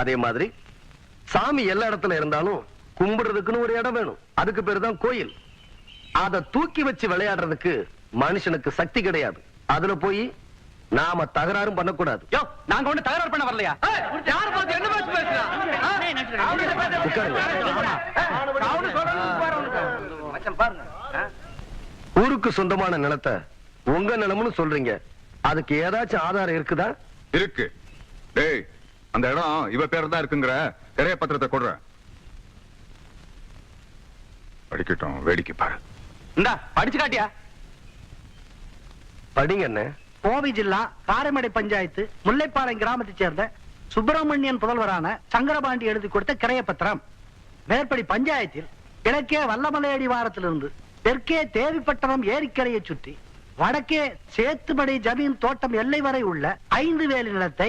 அதே மாதிரி சாமி எல்லா இடத்துல இருந்தாலும் கும்பிடுறதுக்குன்னு ஒரு இடம் வேணும். அதுக்கு பேரு தான் கோயில். அத தூக்கி வச்சு விளையாடுறதுக்கு மனுஷனுக்கு சக்தி கிடையாது. அதுல போய் நாம தகராறும் பண்ணக்கூடாது. யோ நாங்க ஒண்ணு தகராறு பண்ண வரலையா? யார் பார்த்து என்ன பேசுறான் ஊருக்கு சொந்தமான நிலத்தை உங்க நிலம்னு சொல்றீங்க. அதுக்கு ஏதாச்சும் ஆதாரம் இருக்குதா? இருக்கு. டேய் அந்த இடம் இவ பேர் தான் இருக்குங்கிற. திரைய பத்திரத்தை கொடுற. படிக்கட்டும் வேடிக்கை பாரு. இந்தா படிச்சு காட்டியா? படிங்க என்ன கோவை ஜில்லா காரைமடை பஞ்சாயத்து முல்லைப்பாளையம் கிராமத்தை சேர்ந்த சுப்பிரமணியன் புதல்வரான சங்கரபாண்டி எழுதி கொடுத்த கிரைய பத்திரம். மேற்படி பஞ்சாயத்தில் கிழக்கே வல்லமலையடி வாரத்திலிருந்து தெற்கே தேவிப்பட்டணம் ஏரிக்கரையை சுற்றி வடக்கே சேத்துமடை ஜமீன் தோட்டம் எல்லை வரை உள்ள ஐந்து வேலி நிலத்தை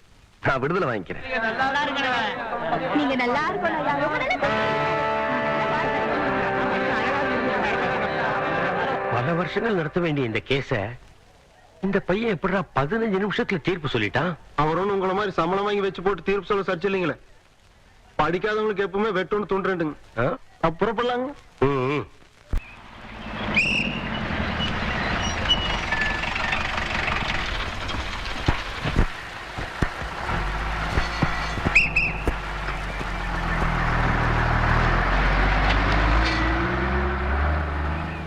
நான் விடுதலை வாங்கிக்கிறேன். நீங்க நல்லா பல வருஷங்கள் நடத்த வேண்டிய இந்த கேஸ இந்த பையன் எப்படிடா பதினஞ்சு நிமிஷத்துல தீர்ப்பு சொல்லிட்டான்? அவரும் உங்களை மாதிரி சம்பளம் வாங்கி வச்சு போட்டு தீர்ப்பு சொல்ல சர்ச்சை இல்லைங்களே? படிக்காதவங்களுக்கு எப்பவுமே வெட்டோன்னு தோன்றுண்டுங்க ஆ?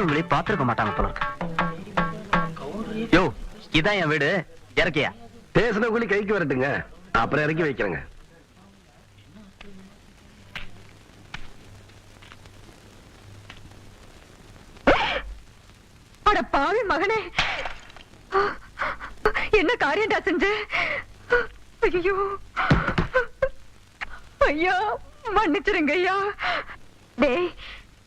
படிச்சவங்களே பாத்துருக்க மாட்டாங்க போல இருக்கு. யோ இதான் என் வீடு. இறக்கியா? பேசின கூலி கைக்கு வரட்டுங்க. அப்புறம் இறக்கி வைக்கிறேங்க. அட பாவி மகனே. என்ன காரியம்டா செஞ்ச? ஐயோ. ஐயா மன்னிச்சிருங்க ஐயா. டேய்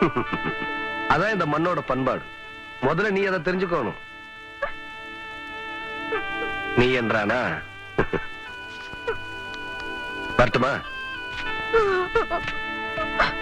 அதான் இந்த மண்ணோட பண்பாடு. முதல்ல நீ அதை தெரிஞ்சுக்கணும். நீ என்றானா? வரட்டுமா?